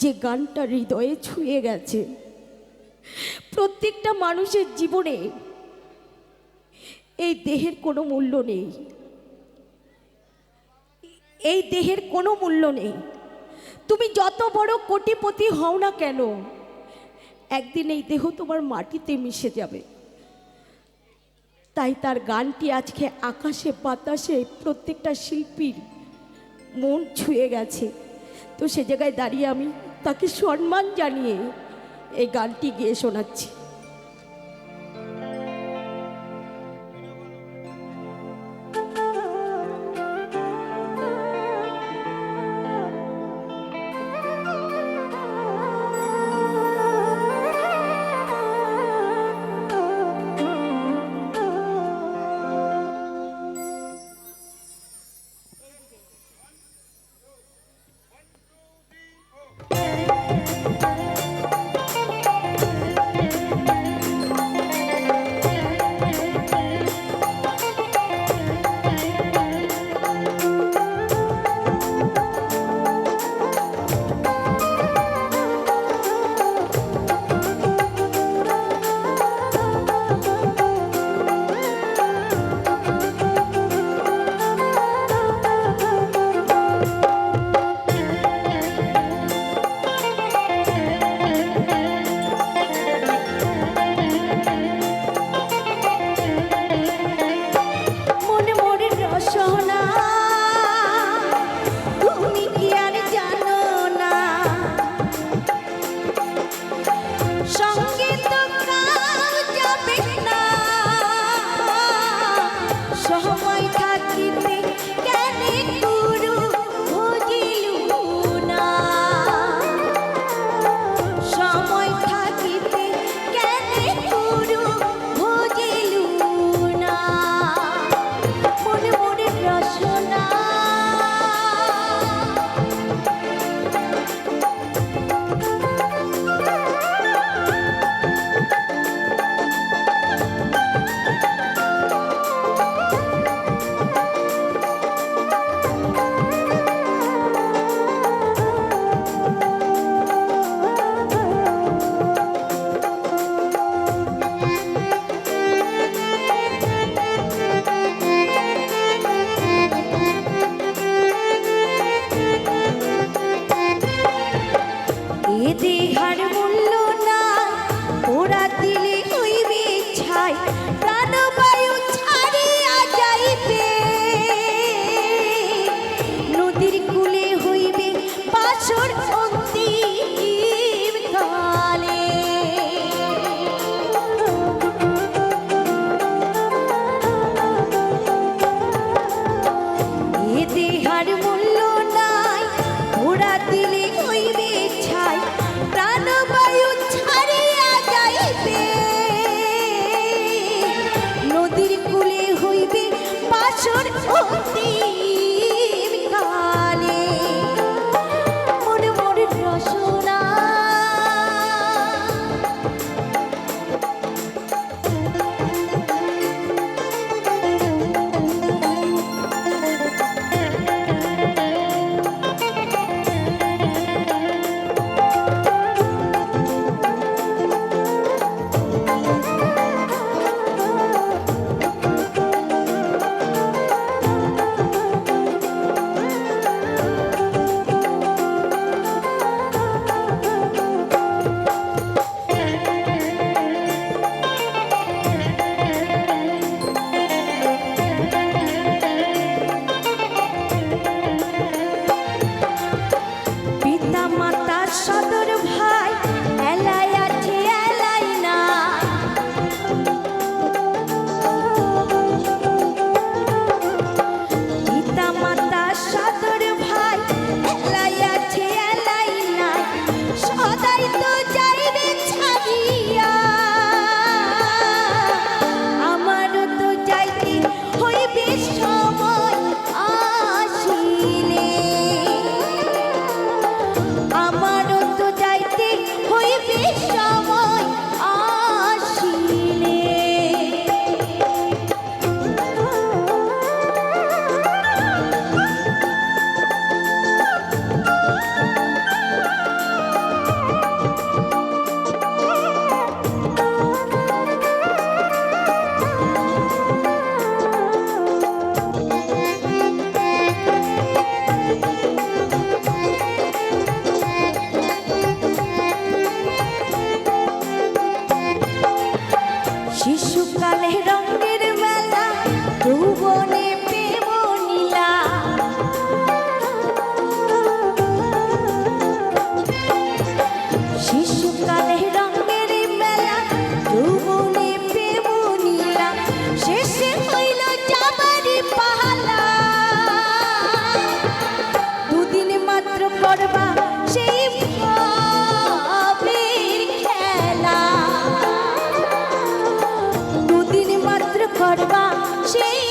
যে গানটা হৃদয়ে ছুঁয়ে গেছে। প্রত্যেকটা মানুষের জীবনে এই দেহের কোনো মূল্য নেই। এই দেহের কোনো মূল্য নেই। তুমি যত বড় কোটিপতি হও না কেন, একদিন এই দেহ তোমার মাটিতে মিশে যাবে। তাই তার গানটি আজকে আকাশে বাতাসে প্রত্যেকটা শিল্পীর মন ছুঁয়ে গেছে। তো সে জায়গায় দাঁড়িয়ে আমি তাকে সম্মান জানিয়ে এই গানটি গিয়ে শোনাচ্ছি।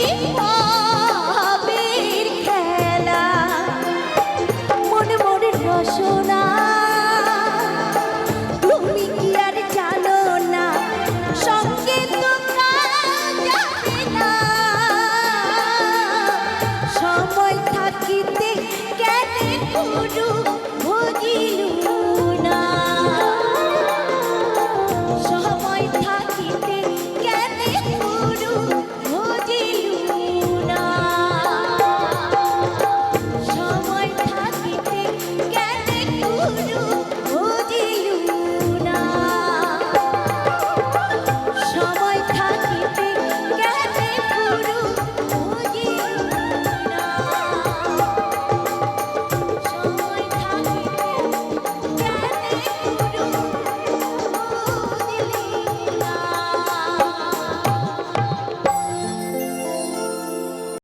aí?